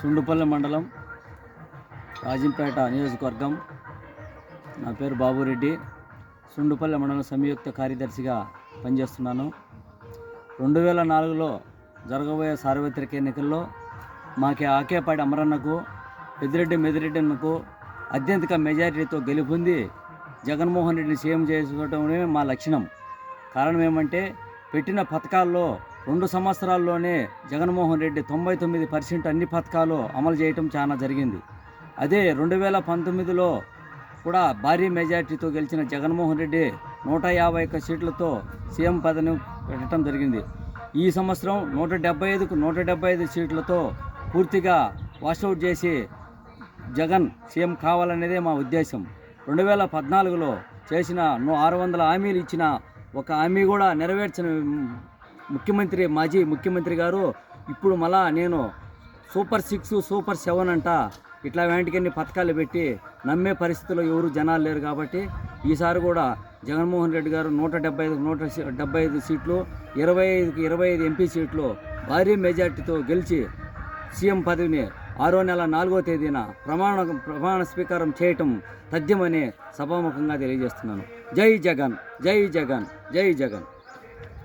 సుండుపల్లి మండలం రాజంపేట నియోజకవర్గం. నా పేరు బాబురెడ్డి. సుండుపల్లి మండలం సంయుక్త కార్యదర్శిగా పనిచేస్తున్నాను. రెండు వేల నాలుగులో జరగబోయే సార్వత్రిక ఎన్నికల్లో మాకి ఆకేపాటి అమరన్నకు పెద్దిరెడ్డి మెదిరెడ్డి అన్నకు మెజారిటీతో గెలుపొంది జగన్మోహన్ రెడ్డిని సీఎం చేసుకోవడమే మా లక్షణం. కారణం ఏమంటే పెట్టిన పథకాల్లో రెండు సంవత్సరాల్లోనే జగన్మోహన్ రెడ్డి తొంభై తొమ్మిది పర్సెంట్ అన్ని పథకాలు అమలు చేయటం చాలా జరిగింది. అదే రెండు వేల పంతొమ్మిదిలో కూడా భారీ మెజార్టీతో గెలిచిన జగన్మోహన్ రెడ్డి నూట యాభై ఒక్క సీట్లతో సీఎం పదవి పెట్టడం జరిగింది. ఈ సంవత్సరం నూట డెబ్బై ఐదుకు నూట డెబ్బై ఐదు సీట్లతో పూర్తిగా వాషౌట్ చేసి జగన్ సీఎం కావాలనేదే మా ఉద్దేశం. రెండు వేల పద్నాలుగులో చేసిన ఆరు వందల హామీలు ఇచ్చిన ఒక హామీ కూడా నెరవేర్చిన ముఖ్యమంత్రి మాజీ ముఖ్యమంత్రి గారు ఇప్పుడు మళ్ళా నేను సూపర్ సిక్స్ సూపర్ సెవెన్ అంట ఇట్లా వెంటనే పథకాలు పెట్టి నమ్మే పరిస్థితుల్లో ఎవరు జనాలు లేరు కాబట్టి ఈసారి కూడా జగన్మోహన్ రెడ్డి గారు నూట డెబ్బై ఐదు నూట డెబ్బై ఐదు సీట్లు ఇరవై ఐదుకి ఇరవై ఐదు ఎంపీ సీట్లు భారీ మెజార్టీతో గెలిచి సీఎం పదవిని ఆరో నెల నాలుగో తేదీన ప్రమాణ ప్రమాణ స్వీకారం చేయటం తథ్యమని సభాముఖంగా తెలియజేస్తున్నాను. జై జగన్ జై జగన్ జై జగన్.